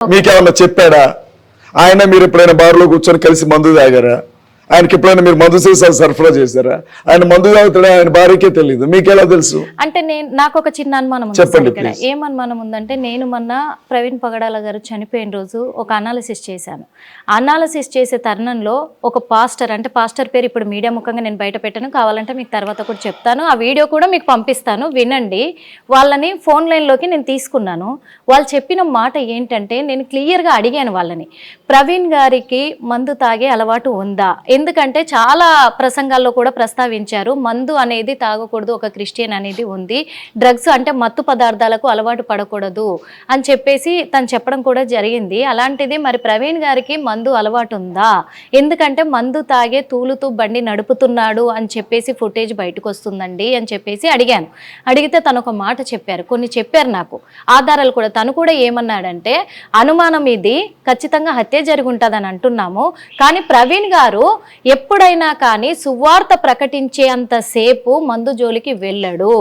మీకేమన్నా చెప్పాడా? ఆయన మీరు ఎప్పుడైనా బార్లో కూర్చొని కలిసి మందు తాగారా? ఆయనకి ఎప్పుడైనా మీరు మందు సీసాలు సరఫరా చేశారా? ఆయన మందు తాగుతాడా? ఆయన భార్యకే తెలియదు మీకెలా తెలుసు? అంటే నేను నాకు ఒక చిన్న అనుమానం చెప్పండి. ఏం అనుమానం ఉందంటే నేను మొన్న ప్రవీణ్ పగడాల గారు చనిపోయిన రోజు ఒక అనాలిసిస్ చేశాను. అనాలిసిస్ చేసే తరుణంలో ఒక పాస్టర్ అంటే పాస్టర్ పేరు ఇప్పుడు మీడియా ముఖంగా నేను బయట పెట్టాను కావాలంటే మీకు తర్వాత కూడా చెప్తాను. ఆ వీడియో కూడా మీకు పంపిస్తాను వినండి. వాళ్ళని ఫోన్ లైన్లోకి నేను తీసుకున్నాను. వాళ్ళు చెప్పిన మాట ఏంటంటే నేను క్లియర్గా అడిగాను వాళ్ళని. ప్రవీణ్ గారికి మందు తాగే అలవాటు ఉందా? ఎందుకంటే చాలా ప్రసంగాల్లో కూడా ప్రస్తావించారు మందు అనేది తాగకూడదు ఒక క్రిస్టియన్ అనేది ఉంది డ్రగ్స్ అంటే మత్తు పదార్థాలకు అలవాటు పడకూడదు అని చెప్పేసి తను చెప్పడం కూడా జరిగింది. అలాంటిది మరి ప్రవీణ్ గారికి మందు అలవాటు ఉందా? ఎందుకంటే మందు తాగే తూలుతూ బండి నడుపుతున్నాడు అని చెప్పేసి ఫుటేజ్ బయటకు వస్తుందండి అని చెప్పేసి అడిగాను. అడిగితే తను ఒక మాట చెప్పారు కొన్ని చెప్పారు నాకు. ఆధారాలు కూడా తను కూడా ఏమన్నాడంటే అనుమానం ఇది ఖచ్చితంగా హత్య జరిగి ఉంటుందని అంటున్నాము. కానీ ప్రవీణ్ గారు ఎప్పుడైనా కానీ సువార్త ప్రకటించే అంతసేపు మందు జోలికి వెళ్ళడు.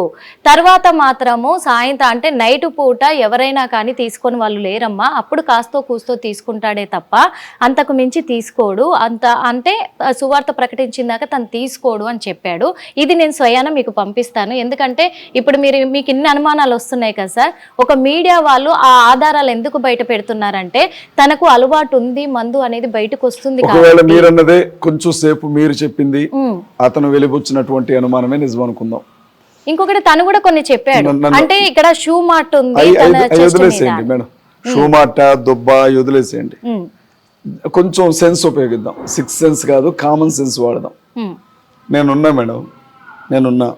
తర్వాత మాత్రము సాయంత్రం అంటే నైట్ పూట ఎవరైనా కానీ తీసుకొని వాళ్ళు లేరమ్మా అప్పుడు కాస్తో కూస్తో తీసుకుంటాడే తప్ప అంతకు మించి తీసుకోడు. అంత అంటే సువార్త ప్రకటించిందాక తను తీసుకోడు అని చెప్పాడు. ఇది నేను స్వయాన మీకు పంపిస్తాను. ఎందుకంటే ఇప్పుడు మీరు మీకు ఇన్ని అనుమానాలు వస్తున్నాయి కదా సార్. ఒక మీడియా వాళ్ళు ఆ ఆధారాలు ఎందుకు బయట పెడుతున్నారంటే తనకు అలవాటు ఉంది మందు అనేది బయటకు వస్తుంది మీరన్నదే కొంచెం సేపు మీరు చెప్పింది. అతను వెలిబుచ్చినటువంటి అనుమానమే నిజం అనుకుందాం. ఇంకొకటి తను కూడా కొన్ని చెప్పాడు. అంటే ఇక్కడ షూ మార్ట్ ఉంది. వదిలేసేయండి మేడం. షూమాట దుబ్బ అవి వదిలేసేయండి. కొంచెం సెన్స్ ఉపయోగిద్దాం. సిక్స్ సెన్స్ కాదు కామన్ సెన్స్ వాడదాం. నేనున్నా మేడం. నేనున్నా.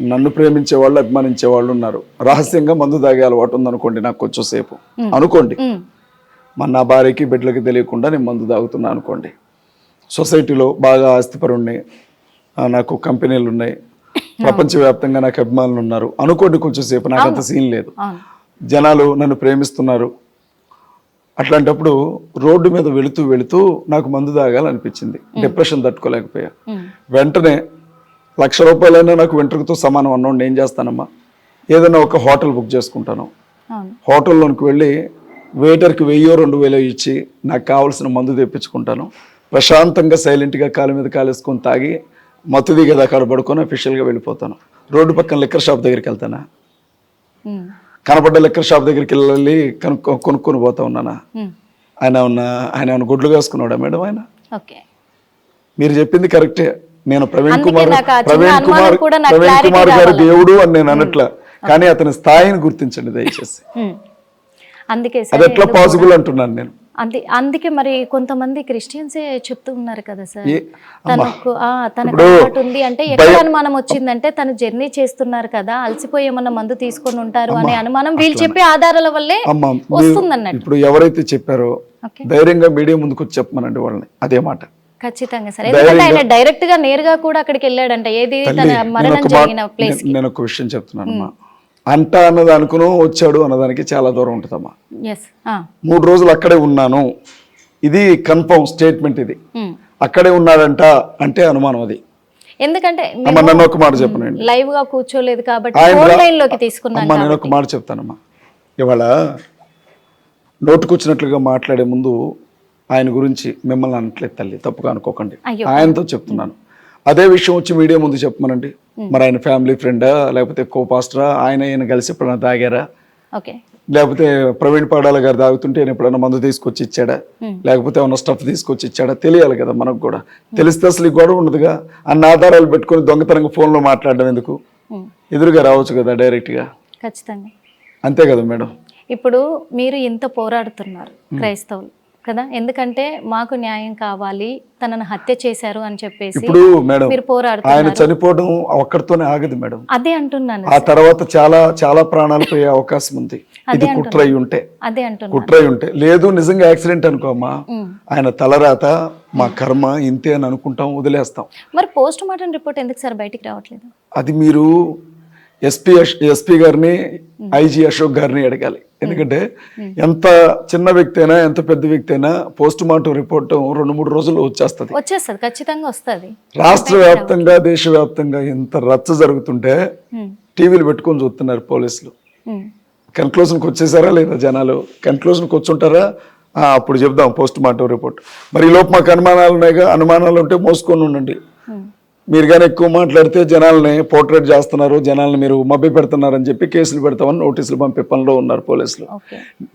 నన్ను ప్రేమించే వాళ్ళు అభిమానించే వాళ్ళు ఉన్నారు. రహస్యంగా మందు తాగే అలవాటు ఉందనుకోండి నాకు కొంచెం సేపు. అనుకోండి. మన నా భార్యకి బిడ్డలకి తెలియకుండా నేను మందు తాగుతున్నా అనుకోండి. సొసైటీలో బాగా ఆస్తిపరుణ్ణి. ఆ, నాకు కంపెనీలు ఉన్నాయి ప్రపంచవ్యాప్తంగా నాకు అభిమానులు ఉన్నారు అనుకోండి కొంచెం సేపు నాకు అంత సీన్ లేదు. జనాలు నన్ను ప్రేమిస్తున్నారు. అట్లాంటప్పుడు రోడ్డు మీద వెళుతూ వెళుతూ నాకు మందు తాగాలనిపించింది. డిప్రెషన్ తట్టుకోలేకపోయా. వెంటనే లక్ష రూపాయలైనా నాకు వెంట్రుకతో సమానం అన్నోండి ఏం చేస్తానమ్మా. ఏదైనా ఒక హోటల్ బుక్ చేసుకుంటాను. హోటల్లోనికి వెళ్ళి వెయిటర్కి వెయ్యో రెండు వేలో ఇచ్చి నాకు కావాల్సిన మందు తెప్పించుకుంటాను. ప్రశాంతంగా సైలెంట్గా కాలు మీద కాలేసుకొని తాగి మత్తు దిగేది అక్కడ పడుకొని అఫీషియల్గా వెళ్ళిపోతాను. రోడ్డు పక్కన లిక్కర్ షాప్ దగ్గరికి వెళ్తానా? కనపడ్డ లిక్కర్ షాప్ దగ్గరికి వెళ్ళి కనుక్కో కొనుక్కొని పోతా ఉన్నానా? ఆయన ఉన్న ఆయన ఏమన్నా గుడ్లు కాసుకున్నాడా మేడం ఆయన? మీరు చెప్పింది కరెక్టే నేను ప్రవీణ్ కుమార్ ప్రవీణ్ కుమార్ ప్రవీణ్ కుమార్ గారి. దేవుడు అని నేను అనట్లా. కానీ అతని స్థాయిని గుర్తించండి దయచేసి. అది ఎట్లా పాసిబుల్ అంటున్నాను నేను. అంది అందుకే మరి కొంతమంది క్రిస్టియన్సే చెప్తూ ఉన్నారు కదా సార్. తనకు ఆ, తనకు ఉంది అంటే ఎక్కడ అనుమానం వచ్చిందంటే తను జర్నీ చేస్తున్నారు కదా అలసిపోయి ఏమన్నా మందు తీసుకొని ఉంటారు అనే అనుమానం వీళ్ళు చెప్పే ఆధారాల వల్లే వస్తుందన్నట్టు. ఇప్పుడు ఎవరైతే చెప్పారో ధైర్యంగా మీడియా ముందుకు వచ్చి చెప్పమనండి వాళ్ళని అదే మాట. ఖచ్చితంగా సార్. ఎందుకంటే ఆయన డైరెక్ట్గా నేరుగా కూడా అక్కడికి వెళ్ళాడంట. ఏది తన మరణం జరిగిన ప్లేస్ నేను- నేను ఒక విషయం చెప్తున్నాను అంట అన్నదానుకును వచ్చాడు అన్నదానికి చాలా దూరం ఉంటుందమ్మా. మూడు రోజులు అక్కడే ఉన్నాను. ఇది కన్ఫర్మ్ స్టేట్మెంట్ ఇది. అక్కడే ఉన్నాడంట అంటే అనుమానం అది. ఎందుకంటే నన్ను ఒక మాట చెప్పనండి లైవ్గా కూర్చోలేదు కాబట్టి తీసుకున్నాను నేను ఒక మాట చెప్తానమ్మా. ఇవాళ నోటుకొచ్చినట్లుగా మాట్లాడే ముందు ఆయన గురించి మిమ్మల్ని అనట్లేదు తల్లి తప్పుగా అనుకోకండి. ఆయనతో చెప్తున్నాను. అదే విషయం వచ్చి మీడియా ముందు చెప్పమనండి. మరి ఆయన ఫ్యామిలీ ఫ్రెండా లేకపోతే కో పాస్టరా ఆయన ఈయన కలిసి ఎప్పుడైనా తాగారా? ఓకే. లేకపోతే ప్రవీణ్ పాడాల గారు తాగుతుంటే ఆయన ఎప్పుడైనా మందు తీసుకొచ్చి ఇచ్చాడా? లేకపోతే ఏమన్నా స్టఫ్ తీసుకొచ్చి ఇచ్చాడా? తెలియాలి కదా మనకు కూడా. తెలిస్తే అసలు ఈ గొడవ ఉండదుగా. అన్న ఆధారాలు పెట్టుకొని దొంగతనంగా ఫోన్లో మాట్లాడడం ఎందుకు? ఎదురుగా రావచ్చు కదా డైరెక్ట్గా. ఖచ్చితంగా. అంతే కదా మేడం. ఇప్పుడు మీరు ఇంత పోరాడుతున్నారు క్రైస్తవులు. కదా? ఎందుకంటే మాకు న్యాయం కావాలి తనను హత్య చేశారు అని చెప్పేసి ఇప్పుడు మేడం మీరు ఆయన పోరాడుతున్నారు చనిపోవడం ఒక్కడితోనే ఆగదు మేడం. అదే అంటున్నాను. ఆ తర్వాత చాలా చాలా ప్రాణాలు పోయే అవకాశం ఉంది. ఇది కుట్ర అయి ఉంటే. అదే అంటున్నాను. కుట్ర అయి ఉంటే. లేదు నిజంగా యాక్సిడెంట్ అనుకోమ్మా ఉమ్. ఆయన తలరాత మా కర్మ ఇంతే అని అనుకుంటాం వదిలేస్తాం. మరి పోస్ట్ మార్టం రిపోర్ట్ ఎందుకు సార్ బయటికి రావట్లేదు? అది మీరు ఎస్పీ ఎస్పీ గారిని ఐజీ అశోక్ గారిని అడగాలి. ఎందుకంటే ఎంత చిన్న వ్యక్తి అయినా ఎంత పెద్ద వ్యక్తి అయినా పోస్ట్ మార్టం రిపోర్ట్ రెండు మూడు రోజుల్లో వచ్చేస్తుంది. వచ్చేస్తుంది ఖచ్చితంగా వస్తుంది. రాష్ట్ర వ్యాప్తంగా దేశవ్యాప్తంగా ఎంత రచ్చ జరుగుతుంటే టీవీలు పెట్టుకొని చూస్తున్నారు పోలీసులు. కన్క్లూజన్కి వచ్చేసారా లేదా జనాలు? కన్క్లూజన్కి వచ్చుంటారా? అప్పుడు చెప్దాం పోస్ట్ మార్టం రిపోర్ట్. మరి ఈ లోపు మాకు అనుమానాలు ఉన్నాయిగా? అనుమానాలు ఉంటే మోసుకొని ఉండండి. మీరు కానీ ఎక్కువ మాట్లాడితే జనాల్ని పోర్ట్రేట్ చేస్తున్నారు జనాల్ని మీరు మభ్య పెడుతున్నారని చెప్పి కేసులు పెడతామని నోటీసులు పంపే పనిలో ఉన్నారు పోలీసులు.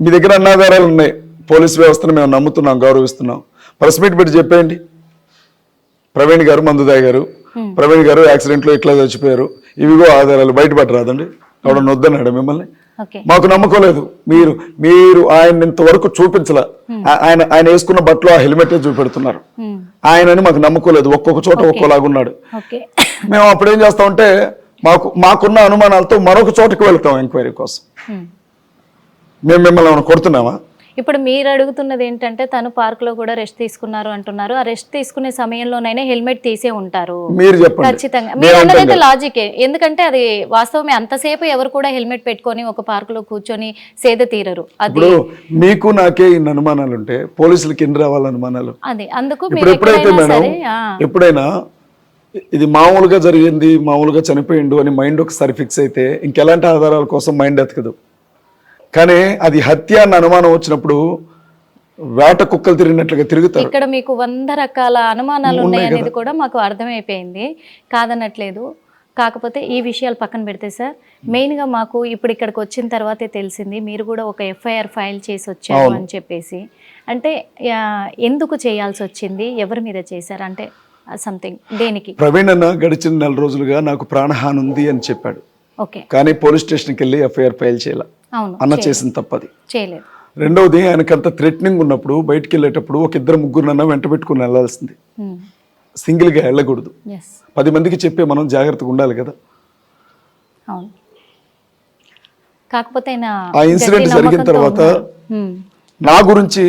మీ దగ్గర అన్నాధారాలు ఉన్నాయి. పోలీస్ వ్యవస్థను మేము నమ్ముతున్నాం గౌరవిస్తున్నాం. ప్రెస్ మీట్ పెట్టి చెప్పేయండి. ప్రవీణ్ గారు మందు తాగారు ప్రవీణ్ గారు యాక్సిడెంట్లో ఇట్లా చచ్చిపోయారు? ఇవిగో ఆధారాలు. బయటపడరాదండి ఆవిడ వద్దన్నాడు మిమ్మల్ని? మాకు నమ్మకం లేదు. మీరు మీరు ఆయన ఇంతవరకు చూపించలే. ఆ- ఆయన ఆయన వేసుకున్న బట్టలు ఆ హెల్మెట్ చూపెడుతున్నారు. ఉమ్. ఆయనని మాకు నమ్మకం లేదు. ఒక్కొక్క చోట ఒక్కోలాగున్నాడు మేము అప్పుడు ఏం చేస్తామంటే మాకు మాకున్న అనుమానాలతో మరొక చోటకి వెళ్తాం ఎంక్వైరీ కోసం. ఉమ్. మేము మిమ్మల్ని కొడుతున్నామా? ఇప్పుడు మీరు అడుగుతున్నది ఏంటంటే తను పార్క్లో కూడా రెస్ట్ తీసుకున్నారు అంటున్నారు. ఆ రెస్ట్ తీసుకునే సమయంలోనైనా హెల్మెట్ తీసే ఉంటారు. ఖచ్చితంగా. మీరు అన్నదైతే లాజికే ఎందుకంటే అది వాస్తవమే అంతసేపు ఎవరు కూడా హెల్మెట్ పెట్టుకొని ఒక పార్క్లో కూర్చొని సేద తీరరు. అది మీకు నాకే ఇన్ని అనుమానాలు ఉంటే పోలీసులకి ఎన్ని రావాలి అనుమానాలు. అది. అందుకు ఎప్పుడైతే మేడం ఎప్పుడైనా ఇది మామూలుగా జరిగింది మామూలుగా చనిపోయిండు అని మైండ్ ఒకసారి ఫిక్స్ అయితే ఇంకెలాంటి ఆధారాల కోసం మైండ్ ఎతకదు. కానీ అది హత్య అన్న అనుమానం వచ్చినప్పుడు వేట కుక్కలు తిరిగినట్లుగా తిరుగుతారు. ఇక్కడ మీకు వంద రకాల అనుమానాలు ఉన్నాయి అనేది కూడా మాకు అర్థమైపోయింది. కాదనట్లేదు. కాకపోతే ఈ విషయాలు పక్కన పెడితే సార్ మెయిన్గా మాకు ఇప్పుడు ఇక్కడికి వచ్చిన తర్వాతే తెలిసింది. మీరు కూడా ఒక ఎఫ్ఐఆర్ ఫైల్ చేసి వచ్చారు అని చెప్పేసి. అంటే ఎందుకు చేయాల్సి వచ్చింది? ఎవరి మీద చేశారు? అంటే సంథింగ్ దేనికి? ప్రవీణ్ అన్న గడిచిన నెల రోజులుగా నాకు ప్రాణహాని ఉంది అని చెప్పాడు. కానీ పోలీస్ స్టేషన్కి వెళ్ళి ఎఫ్ఐఆర్ ఫైల్ చేయాల. అన్న చేసిన తప్పది. రెండవది ఆయనకంత థ్రెటనింగ్ ఉన్నప్పుడు బయటికి వెళ్ళేటప్పుడు ఒక ఇద్దరు ముగ్గురునన్నా వెంట పెట్టుకుని వెళ్ళాల్సింది. సింగిల్గా వెళ్ళకూడదు. పది మందికి చెప్పే మనం జాగ్రత్తగా ఉండాలి కదా. కాకపోతే ఆ ఇన్సిడెంట్ జరిగిన తర్వాత. నా గురించి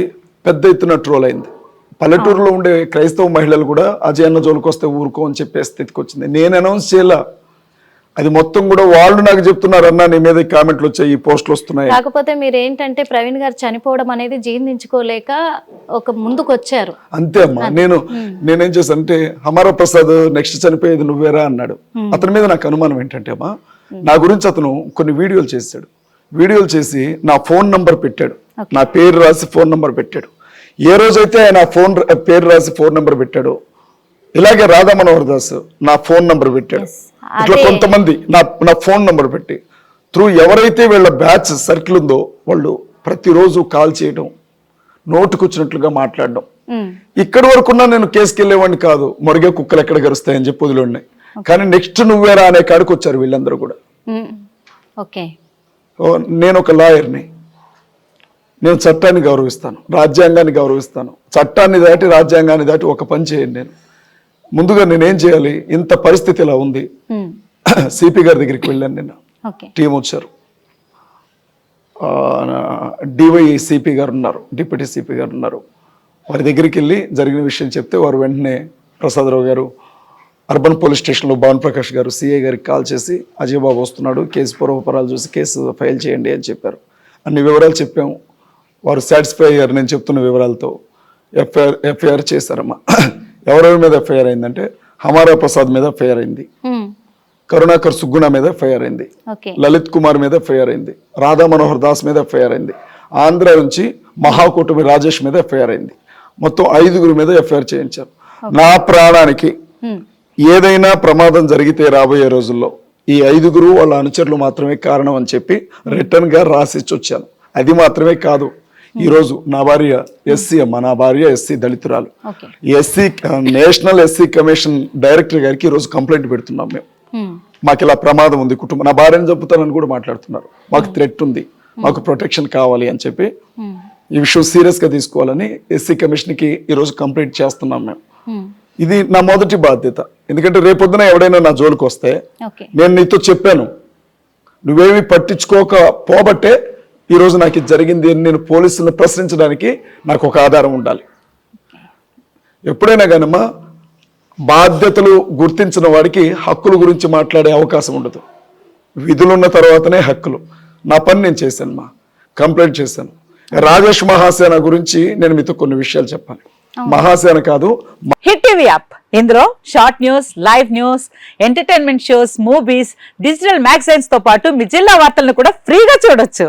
పెద్ద ఎత్తున ట్రోల్ అయింది. పల్లెటూరులో ఉండే క్రైస్తవ మహిళలు కూడా అజయ్ అన్న జోలికి వస్తే ఊరుకో అని చెప్పే స్థితికి వచ్చింది. నేను అనౌన్స్ చేయాల? అది మొత్తం కూడా వాళ్ళు నాకు చెప్తున్నారు అన్న నీ మీద కామెంట్లు వచ్చాయి ఈ పోస్టులు వస్తున్నాయి. కాకపోతే మీరు ఏంటంటే ప్రవీణ్ గారు చనిపోవడం అనేది జీర్ణించుకోలేక ఒక ముందుకు వచ్చారు అంతే అమ్మా. నేను నేనేం చేశానంటే హమారా ప్రసాద్ నెక్స్ట్ చనిపోయేది నువ్వేరా అన్నాడు. అతని మీద నాకు అనుమానం ఏంటంటే అమ్మా నా గురించి అతను కొన్ని వీడియోలు చేశాడు. వీడియోలు చేసి నా ఫోన్ నంబర్ పెట్టాడు. నా పేరు రాసి ఫోన్ నంబర్ పెట్టాడు. ఏ రోజైతే ఆయన ఫోన్ పేరు రాసి ఫోన్ నంబర్ పెట్టాడో ఇలాగే రాధా మనోహర్ దాస్ నా ఫోన్ నంబర్ పెట్టాడు. ఇట్లా కొంతమంది నా నా ఫోన్ నంబర్ పెట్టి త్రూ ఎవరైతే వీళ్ళ బ్యాచ్ సర్కిల్ ఉందో వాళ్ళు ప్రతిరోజు కాల్ చేయడం నోటుకొచ్చినట్లుగా మాట్లాడడం. ఇక్కడి వరకున్నా నేను కేసుకి వెళ్ళేవాడిని కాదు. మొరిగే కుక్కలు ఎక్కడ గరుస్తాయని చెప్పి వదిలేండి కానీ నెక్స్ట్ నువ్వేరా అనే కాడికి వచ్చారు వీళ్ళందరూ కూడా. ఓకే. నేను ఒక లాయర్ని. నేను చట్టాన్ని గౌరవిస్తాను. రాజ్యాంగాన్ని గౌరవిస్తాను. చట్టాన్ని దాటి రాజ్యాంగాన్ని దాటి ఒక పని చేయండి నేను. ముందుగా నేనేం చేయాలి? ఇంత పరిస్థితి ఇలా ఉంది. సిపి గారి దగ్గరికి వెళ్ళాను నిన్న. టీం వచ్చారు. డివై సిపి గారు ఉన్నారు. డిప్యూటీ సిపి గారు ఉన్నారు. వారి దగ్గరికి వెళ్ళి జరిగిన విషయం చెప్తే వారు వెంటనే ప్రసాదరావు గారు అర్బన్ పోలీస్ స్టేషన్లో భావన్ ప్రకాష్ గారు సిఐ గారికి కాల్ చేసి అజయ్ బాబు వస్తున్నాడు కేసు పూర్వపరాలు చూసి కేసు ఫైల్ చేయండి అని చెప్పారు. అన్ని వివరాలు చెప్పాము. వారు సాటిస్ఫై అయ్యారు నేను చెప్తున్న వివరాలతో. ఎఫ్ఐఆర్ ఎఫ్ఐఆర్ చేశారమ్మా. ఎవరెవరి మీద ఎఫ్ఐఆర్ అయిందంటే హమారా ప్రసాద్ మీద ఎఫ్ఐఆర్ అయింది. కరుణాకర్ సుగ్గుణ మీద ఎఫ్ఐఆర్ అయింది. లలిత్ కుమార్ మీద ఎఫ్ఐఆర్ అయింది. రాధా మనోహర్ దాస్ మీద ఎఫ్ఐఆర్ అయింది. ఆంధ్ర నుంచి మహాకూటమి రాజేష్ మీద ఎఫ్ఐఆర్ అయింది. మొత్తం ఐదుగురు మీద ఎఫ్ఐఆర్ చేయించారు. నా ప్రాణానికి. ఏదైనా ప్రమాదం జరిగితే రాబోయే రోజుల్లో ఈ ఐదుగురు వాళ్ళ అనుచరులు మాత్రమే కారణం అని చెప్పి రిటర్న్గా రాసిచ్చి వచ్చాను అది మాత్రమే కాదు. ఈ రోజు నా భార్య ఎస్సీ అమ్మ నా భార్య SC దళితురాలు. SC national SC commission director గారికి ఈ రోజు కంప్లైంట్ పెడుతున్నాం మేము. మాకు ఇలా ప్రమాదం ఉంది కుటుంబం. నా భార్యను చంపుతానని కూడా మాట్లాడుతున్నారు. మాకు థ్రెట్ ఉంది. మాకు ప్రొటెక్షన్ కావాలి అని చెప్పి. ఈ విషయం సీరియస్గా తీసుకోవాలని ఎస్సీ కమిషన్కి ఈ రోజు కంప్లైంట్ చేస్తున్నాం మేము. ఇది నా మొదటి బాధ్యత. ఎందుకంటే రేపొద్దున ఎవడైనా నా జోలికి వస్తే నేను నీతో చెప్పాను. నువ్వేమి పట్టించుకోక పోబట్టే ఈ రోజు నాకు ఇది జరిగింది అని నేను పోలీసులను ప్రశ్నించడానికి నాకు ఒక ఆధారం ఉండాలి. ఎప్పుడైనా కానమ్మా బాధ్యతలు గుర్తించిన వాడికి హక్కుల గురించి మాట్లాడే అవకాశం ఉండదు. విధులున్న తర్వాతనే హక్కులు. నా పని నేను చేశాను మా. కంప్లైంట్ చేశాను. రాజేష్ మహాసేన గురించి నేను మీతో కొన్ని విషయాలు చెప్పాలి. మహాసేన కాదు హిట్ టీవీ యాప్. ఇందులో short news live news entertainment shows movies digital మ్యాగజైన్స్తో పాటు మీ జిల్లా వార్తలను కూడా ఫ్రీగా చూడొచ్చు.